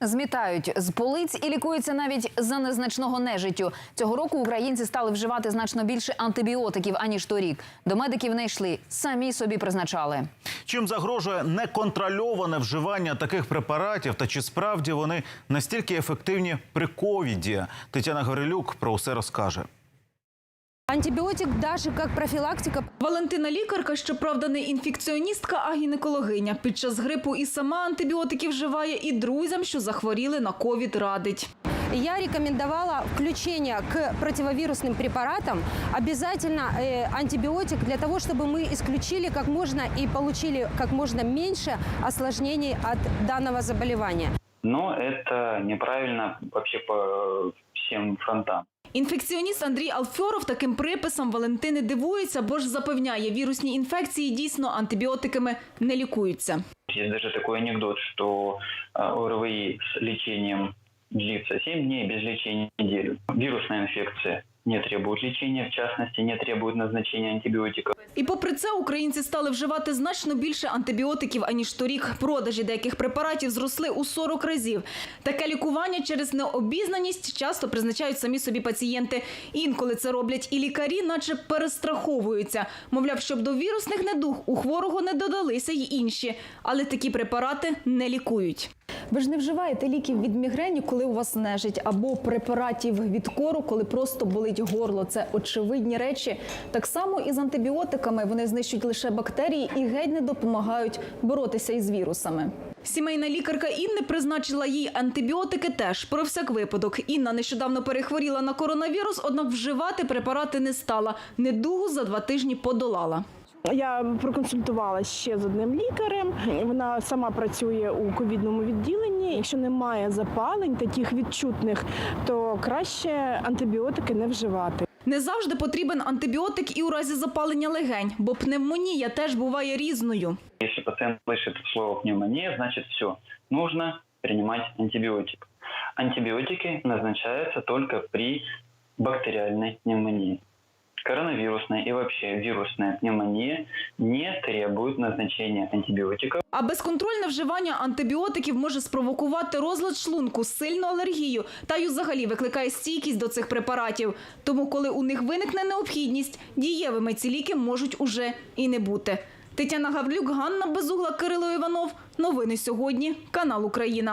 Змітають з полиць і лікуються навіть за незначного нежиттю. Цього року українці стали вживати значно більше антибіотиків аніж торік. До медиків не йшли, самі собі призначали. Чим загрожує неконтрольоване вживання таких препаратів та чи справді вони настільки ефективні при ковіді? Тетяна Горелюк про усе розкаже. Антибиотик даже как профилактика Валентина лікарка, щоправда, не інфекціоністка, а гінекологиня. Під час грипу і сама антибіотики вживає, і друзям, що захворіли на ковід, радить. Я рекомендовала включение к противовирусным препаратам обязательно э, антибиотик для того, чтобы мы исключили как можно и получили как можно меньше осложнений от данного заболевания. Но это неправильно вообще по всем фронтам. Інфекціоніст Андрій Алфьоров таким приписом Валентини дивується, бо ж запевняє, вірусні інфекції дійсно антибіотиками не лікуються. Є даже такой анекдот, що ОРВІ з ліченням длится 7 днів, без лічення неделю. Вірусна инфекция не требует лечения, в частности, не требует назначения антибиотиков. І попри це українці стали вживати значно більше антибіотиків, аніж торік. Продажі деяких препаратів зросли у 40 разів. Таке лікування через необізнаність часто призначають самі собі пацієнти. Інколи це роблять і лікарі, наче перестраховуються. Мовляв, щоб до вірусних недуг у хворого не додалися й інші. Але такі препарати не лікують. Ви ж не вживаєте ліків від мігрені, коли у вас нежить, або препаратів від кору, коли просто болить горло. Це очевидні речі. Так само і з антибіотиками вони знищують лише бактерії і геть не допомагають боротися із вірусами. Сімейна лікарка Інни призначила їй антибіотики теж про всяк випадок. Інна нещодавно перехворіла на коронавірус, однак вживати препарати не стала. Недугу за два тижні подолала. Я проконсультувалася ще з одним лікарем. Вона сама працює у ковідному відділенні. Якщо немає запалень таких відчутних, то краще антибіотики не вживати. Не завжди потрібен антибіотик і у разі запалення легень, бо пневмонія теж буває різною. Если пациент слышит слово пневмония, значит все, нужно принимать антибиотик. Антибиотики назначаются только при бактериальной пневмонии. Коронавирусная и вообще вирусная пневмония не требует назначения антибиотиков. А безконтрольне вживання антибіотиків може спровокувати розлад шлунку, сильну алергію та й взагалі викликає стійкість до цих препаратів. Тому, коли у них виникне необхідність, дієвими ці ліки можуть уже і не бути. Тетяна Гаврилюк, Ганна Безугла, Кирило Іванов. Новини сьогодні. Канал Україна.